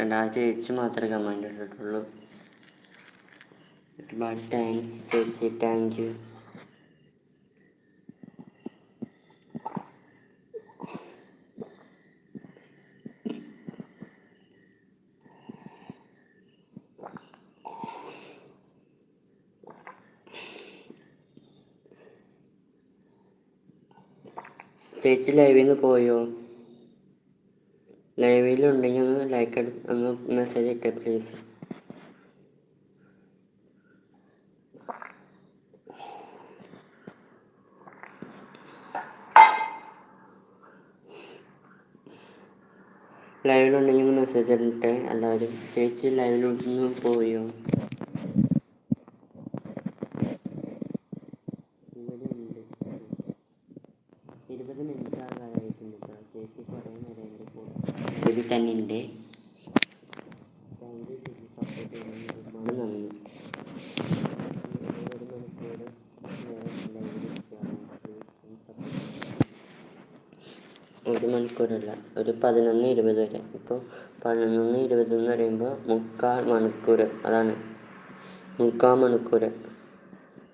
കണ്ട ആ ചേച്ചി മാത്രമേ കമന്റ് ഇട്ടിട്ടുള്ളൂ. ഒരുപാട് താങ്ക്സ് ചേച്ചി താങ്ക് യു ചേച്ചി ലൈവിൽ നിന്ന് പോയോ? ലൈവിൽ ഉണ്ടെങ്കിൽ ഒന്ന് ലൈക്ക് ഒന്ന് മെസ്സേജ് ഇട്ടേ പ്ലീസ് ലൈവിലുണ്ടെങ്കിൽ ഒന്ന് മെസ്സേജ് ഇട്ടെ എല്ലാവരും ചേച്ചി ലൈവിലൊന്ന് പോയോ? ഇരുപത് മിനിറ്റ് ചെയ്യുക. ഒരു മണിക്കൂറല്ല ഒരു പതിനൊന്ന് ഇരുപത് വരെ. ഇപ്പോൾ പതിനൊന്ന് ഇരുപത് എന്ന് പറയുമ്പോൾ മുക്കാൽ മണിക്കൂർ അതാണ്. മുക്കാൽ മണിക്കൂർ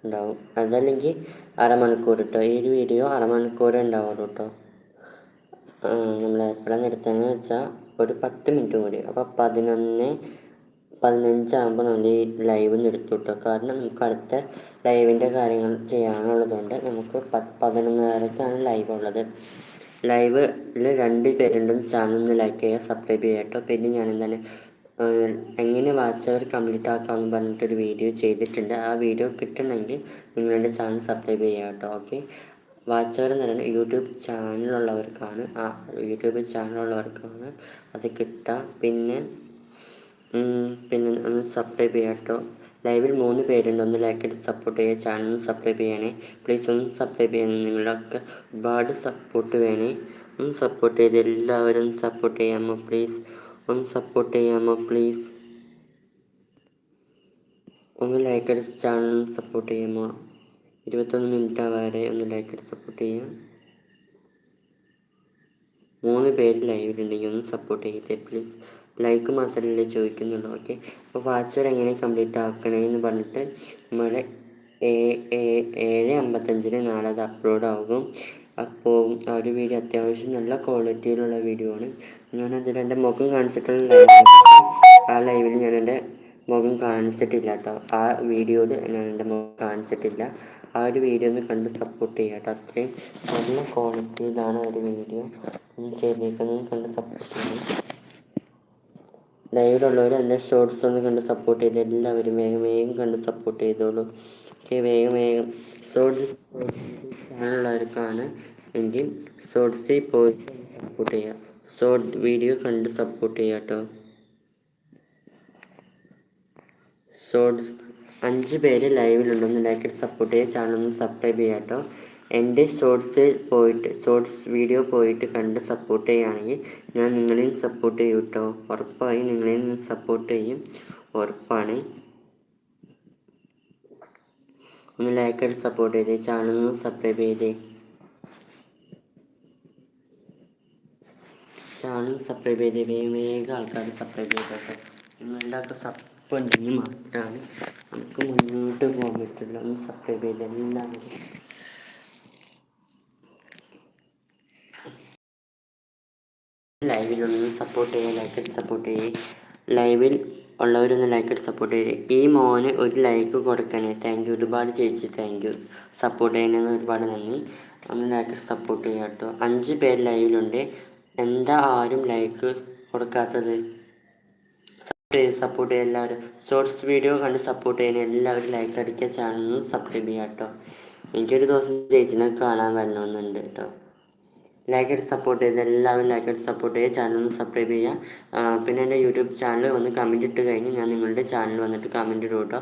ഉണ്ടാവും. അതല്ലെങ്കിൽ അരമണിക്കൂർ കേട്ടോ ഈ ഒരു വീഡിയോ അരമണിക്കൂർ ഉണ്ടാവുള്ളൂ കേട്ടോ നമ്മൾ എപ്പോഴാണ് നിർത്തുന്നത് വെച്ചാൽ ഒരു പത്ത് മിനിറ്റും കൂടി. അപ്പോൾ പതിനൊന്ന് പതിനഞ്ചാകുമ്പോൾ നമ്മൾ ഈ ലൈവ് നിർത്തും കാരണം നമുക്ക് അടുത്ത ലൈവിന്റെ കാര്യങ്ങൾ ചെയ്യാനുള്ളതുകൊണ്ട് നമുക്ക് പത്ത് പതിനൊന്നരക്കാണ് ലൈവ് ഉള്ളത്. ലൈവിൽ രണ്ട് പേരുണ്ടും ചാനൽ ഒന്ന് ലൈക്ക് ചെയ്യുക സബ്സ്ക്രൈബ് ചെയ്യുക കേട്ടോ. പിന്നെ ഞാൻ എന്താണ് എങ്ങനെ വാച്ച് അവർ കംപ്ലീറ്റ് ആക്കാമെന്ന് പറഞ്ഞിട്ടൊരു വീഡിയോ ചെയ്തിട്ടുണ്ട്. ആ വീഡിയോ കിട്ടണമെങ്കിൽ നിങ്ങളുടെ ചാനൽ സബ്സ്ക്രൈബ് ചെയ്യുക കേട്ടോ. ഓക്കെ വാച്ച് അവർ എന്ന് പറയുന്നത് യൂട്യൂബ് ചാനലുള്ളവർക്കാണ് ആ യൂട്യൂബ് ചാനലുള്ളവർക്കാണ് അത് കിട്ടുക. പിന്നെ പിന്നെ ഒന്ന് സബ്സ്ക്രൈബ് ചെയ്യുക കേട്ടോ. ലൈവിൽ മൂന്ന് പേരുണ്ട്. ഒന്ന് ലൈക്ക് ഇട്ട് സപ്പോർട്ട് ചെയ്യുക. ചാനൽ സബ്സ്ക്രൈബ് ചെയ്യണേ. പ്ലീസ് ഒന്ന് സബ്സ്ക്രൈബ് ചെയ്യണേ. നിങ്ങളൊക്കെ ഒരുപാട് സപ്പോർട്ട് വേണേ. ഒന്ന് സപ്പോർട്ട് ചെയ്ത് എല്ലാവരും സപ്പോർട്ട് ചെയ്യാമോ പ്ലീസ് ഒന്ന് സപ്പോർട്ട് ചെയ്യാമോ പ്ലീസ് ഒന്ന് ലൈക്ക് അടിച്ച് ചാനൽ സപ്പോർട്ട് ചെയ്യാമോ ഇരുപത്തൊന്ന് മിനിറ്റ് ആവാറെ ഒന്ന് ലൈക്ക് സപ്പോർട്ട് ചെയ്യാം മൂന്ന് പേര് ലൈവിലുണ്ടെങ്കിൽ ഒന്ന് സപ്പോർട്ട് ചെയ്തേ. പ്ലീസ് ലൈക്ക് മാത്രമല്ലേ ചോദിക്കുന്നുള്ളൂ. ഓക്കെ അപ്പോൾ വാച്ചർ എങ്ങനെ കംപ്ലീറ്റ് ആക്കണേന്ന് പറഞ്ഞിട്ട് നമ്മുടെ ഏഴ് അമ്പത്തഞ്ചിന് നാളെ അത് അപ്ലോഡ് ആകും. അപ്പോൾ ആ ഒരു വീഡിയോ അത്യാവശ്യം നല്ല ക്വാളിറ്റിയിലുള്ള വീഡിയോ ആണ്. ഞാനതിൽ എന്റെ മുഖം കാണിച്ചിട്ടുള്ള ആ ലൈവിൽ ഞാൻ എന്റെ മുഖം കാണിച്ചിട്ടില്ല കേട്ടോ ആ വീഡിയോയിൽ ഞാൻ എന്റെ മുഖം കാണിച്ചിട്ടില്ല. ആ ഒരു വീഡിയോ ഒന്ന് കണ്ട് സപ്പോർട്ട് ചെയ്യുക കേട്ടോ അത്രയും നല്ല ക്വാളിറ്റിയിലാണ് ഒരു വീഡിയോ. ചെയ്തേക്കുന്നത് കണ്ട് സപ്പോർട്ട് ചെയ്യണം. ലൈവിലുള്ളവർ എന്റെ ഷോർട്സ് ഒന്ന് കണ്ട് സപ്പോർട്ട് ചെയ്ത് എല്ലാവരും വേഗം വേഗം കണ്ട് സപ്പോർട്ട് ചെയ്തോളൂ. ഓക്കെ വേഗം വേഗം. ഷോർട്സ് ചാനലുള്ളവർക്കാണ് എങ്കിൽ ഷോർട്സിൽ പോയി സപ്പോർട്ട് ചെയ്യുക ഷോർട്ട് വീഡിയോ കണ്ട് സപ്പോർട്ട് ചെയ്യാം കേട്ടോ ഷോർട്സ് അഞ്ച് പേര് ലൈവിലുണ്ടെന്ന് ലൈക്ക് സപ്പോർട്ട് ചെയ്യുക. ചാനൽ ഒന്ന് സബ്സ്ക്രൈബ് ചെയ്യുക കേട്ടോ. എന്റെ ഷോർട്സിൽ പോയിട്ട് ഷോർട്സ് വീഡിയോ പോയിട്ട് കണ്ട് സപ്പോർട്ട് ചെയ്യുകയാണെങ്കിൽ ഞാൻ നിങ്ങളെയും സപ്പോർട്ട് ചെയ്യും കേട്ടോ. ഉറപ്പായും നിങ്ങളെയും സപ്പോർട്ട് ചെയ്യും. ഉറപ്പാണ്. ഒന്ന് ലൈക്ക് അടിച്ച് സപ്പോർട്ട് ചെയ്തേ. ചാനൽ ഒന്ന് സബ്സ്ക്രൈബ് ചെയ്തേ. ചാനൽ സബ്സ്ക്രൈബ് ചെയ്തേ. വേഗം വേഗം ആൾക്കാർ സബ്സ്ക്രൈബ് ചെയ്തോട്ടെ. നിങ്ങളുടെ ഒക്കെ ഇനി മാത്രമാണ് നമുക്ക് മുന്നോട്ട് പോകാൻ പറ്റുള്ളൂ. ഒന്ന് സബ്സ്ക്രൈബ് ചെയ്ത് എല്ലാവരും ലൈവിലൊന്ന് സപ്പോർട്ട് ചെയ്യുക ലൈക്ക് അടിച്ച് സപ്പോർട്ട് ചെയ്യുക ലൈവിൽ ഉള്ളവരൊന്ന് ലൈക്ക് അടിച്ച് സപ്പോർട്ട് ചെയ്യേ. ഈ മോന് ഒരു ലൈക്ക് കൊടുക്കണേ. താങ്ക് യു ഒരുപാട് ചേച്ചി താങ്ക് യു സപ്പോർട്ട് ചെയ്യുന്നതിന് ഒരുപാട് നന്ദി. ഒന്ന് ലൈക്ക് സപ്പോർട്ട് ചെയ്യാട്ടോ കേട്ടോ. അഞ്ച് പേര് ലൈവിലുണ്ട് എന്താ ആരും ലൈക്ക് കൊടുക്കാത്തത്? സപ്പോർട്ട് ചെയ്യുക എല്ലാവരും ഷോർട്സ് വീഡിയോ കണ്ട് സപ്പോർട്ട് ചെയ്യുന്ന എല്ലാവരും ലൈക്ക് അടിക്കുക ചാനൽ സബ്സ്ക്രൈബ് ചെയ്യുക കേട്ടോ എനിക്കൊരു ദിവസം ചേച്ചിനെ കാണാൻ വരണമെന്നുണ്ട് കേട്ടോ ലൈക്ക് സപ്പോർട്ട് ചെയ്ത് എല്ലാവരും ലൈക്ക് സപ്പോർട്ട് ചെയ്യുക ചാനൽ ഒന്ന് സബ്സ്ക്രൈബ് ചെയ്യുക. പിന്നെ എന്റെ യൂട്യൂബ് ചാനൽ വന്ന് കമന്റ് ഇട്ട് കഴിഞ്ഞ് ഞാൻ നിങ്ങളുടെ ചാനൽ വന്നിട്ട് കമന്റ് ഇടും കേട്ടോ.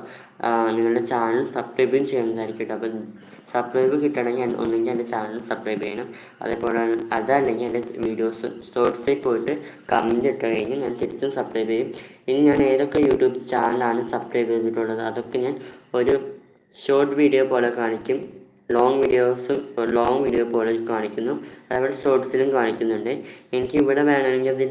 നിങ്ങളുടെ ചാനൽ സബ്സ്ക്രൈബും ചെയ്യുന്നതായിരിക്കും കേട്ടോ. അപ്പം സബ്സ്ക്രൈബ് കിട്ടണമെങ്കിൽ ഒന്നുകിൽ എന്റെ ചാനൽ സബ്സ്ക്രൈബ് ചെയ്യണം. അതേപോലെ അതല്ലെങ്കിൽ എന്റെ വീഡിയോസ് ഷോർട്സിൽ പോയിട്ട് കമന്റ് ഇട്ട് കഴിഞ്ഞ് ഞാൻ തിരിച്ചും സബ്സ്ക്രൈബ് ചെയ്യും. ഇനി ഞാൻ ഏതൊക്കെ യൂട്യൂബ് ചാനലാണ് സബ്സ്ക്രൈബ് ചെയ്തിട്ടുള്ളത്? അതൊക്കെ ഞാൻ ഒരു ഷോർട്ട് വീഡിയോ പോലെ കാണിക്കും. ലോങ് വീഡിയോസും ലോങ് വീഡിയോ പോലെ കാണിക്കുന്നു. അതേപോലെ ഷോർട്സിലും കാണിക്കുന്നുണ്ട്. എനിക്ക് ഇവിടെ വേണമെങ്കിൽ അതിൽ